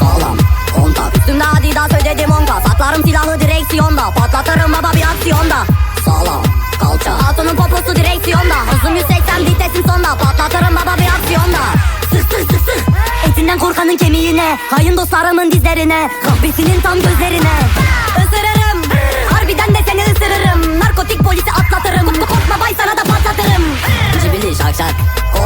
Sağlam kontak. Üstümde adidas ödedim onka. Saklarım silahı direksiyonda. Patlatırım baba bir aksiyonda. Sağlam kalça. Altının poposu direksiyonda. Hızım 180 vitesim sonda. Patlatırım baba bir aksiyonda. Sık sık sık sık Etinden korkanın kemiğine. Hain dostlarımın dizlerine. Kahvesinin tam gözlerine. Özürüm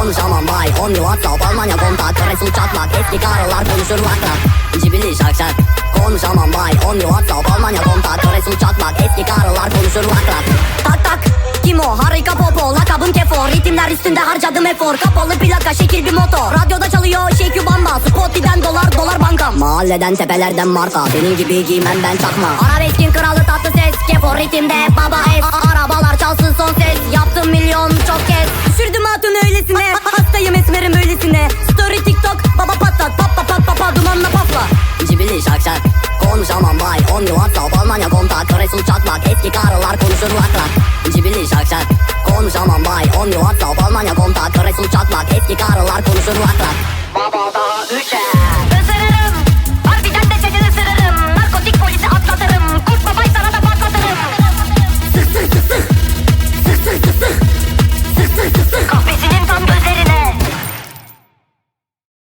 Konuşamam bay On WhatsApp Almanya kontak Resul çatlak Eski karılar konuşur lak lak Cibili şak şak. Konuşamam bay On WhatsApp Almanya kontak Resul çatlak Eski karılar konuşur lak lak Tak tak kim o? Harika popo, lakabım kefo Ritimler üstünde harcadım efor. Kapalı plaka, şekil bir motor. Radyoda çalıyor Şekü Bamba. Spotify'den dolar, dolar bankam. Mahalleden tepelerden marka. Senin gibi giymem ben çakma. Arabeskin kralı tatlı ses. Kefo ritimde baba es. Arabalar çalsın son ses. Yaptım milyon öylesine Story tiktok Baba patlat pap pap pap Dumanla pafla Cibili şak şak Konuşamam bay On WhatsApp Almanya kontak. Resul çatlak Eski karılar konuşur lak lak Cibili şak şak Konuşamam bay On WhatsApp Almanya kontak. Resul çatlak Eski karılar konuşur lak lak Baba da üçer